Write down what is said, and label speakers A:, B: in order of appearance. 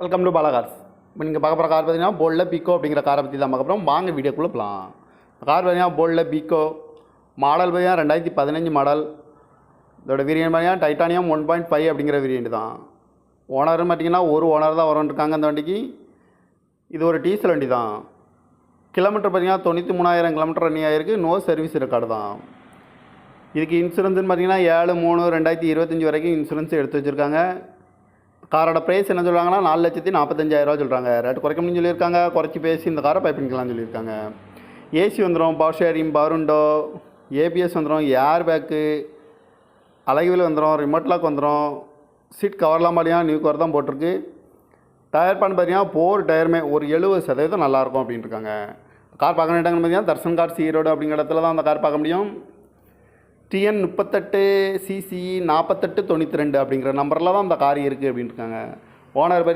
A: Welcome to Bala cars இப்போ நீங்கள் பார்க்க போகிற கார் பார்த்தீங்கன்னா போல்டில் பிகோ அப்படிங்கிற காரை பற்றி தான் பார்க்க போகிறோம் வாங்க வீடியோக்குள்ளே போகலாம் கார் பார்த்தீங்கன்னா போல்டில் பிகோ மாடல் பார்த்தீங்கன்னா ரெண்டாயிரத்தி பதினஞ்சு மாடல் இதோட விரியன் பார்த்தீங்கன்னா டைட்டானியம் ஒன் பாயிண்ட் ஃபைவ் அப்படிங்கிற வேரியன்ட் தான். ஓனர்னு பார்த்தீங்கன்னா ஒரு ஓனர் தான் வரன்ட்ருக்காங்க அந்த வண்டிக்கு. இது ஒரு டீசல் வண்டி தான். கிலோமீட்டர் பார்த்தீங்கன்னா தொண்ணூற்றி மூணாயிரம் கிலோமீட்டர் ரன்னிங் ஆகிருக்கு நோ சர்வீஸ் ரெக்கார்டு தான். இதுக்கு இன்சூரன்ஸ்னு பார்த்தீங்கன்னா ஏழு மூணு ரெண்டாயிரத்தி இருபத்தஞ்சி வரைக்கும் இன்சூரன்ஸ் எடுத்து வச்சுருக்காங்க. காரோட ப்ரைஸ் என்ன சொல்கிறாங்கன்னா நாலு லட்சத்தி நாற்பத்தஞ்சாயிரரூவா சொல்கிறாங்க ரேட் குறைக்க முடியும் சொல்லியிருக்காங்க. குறைச்சி பேசி இந்த காரை பைப்பிங்கலாம் சொல்லியிருக்காங்க. ஏசி வந்துடும் பவர் ஷேரிங் பவருண்டோ ஏபிஎஸ் வந்துடும் ஏர் பேக்கு அழகுவில் வந்துடும் ரிமோட் லாக் வந்துடும் சீட் கவர்லாம் பார்த்தீங்கன்னா நியூ கவர் தான் போட்டிருக்கு. டயர் பண்ண பார்த்தீங்கன்னா போர் டயருமே ஒரு எழுபது சதவீதம் நல்லாயிருக்கும் அப்படின்ட்டு இருக்காங்க. கார் பார்க்க வேண்டாங்கன்னு பார்த்தீங்கன்னா தர்சன் கார் சீரோடு அப்படிங்கிற இடத்துல தான் அந்த கார் பார்க்க முடியும். டிஎன் முப்பத்தெட்டு சிசி நாற்பத்தெட்டு தொண்ணூற்றி ரெண்டு அப்படிங்கிற நம்பரில் தான் அந்த கார் இருக்குது அப்படின்ட்டுருக்காங்க ஓனர் பார்த்தீங்கன்னா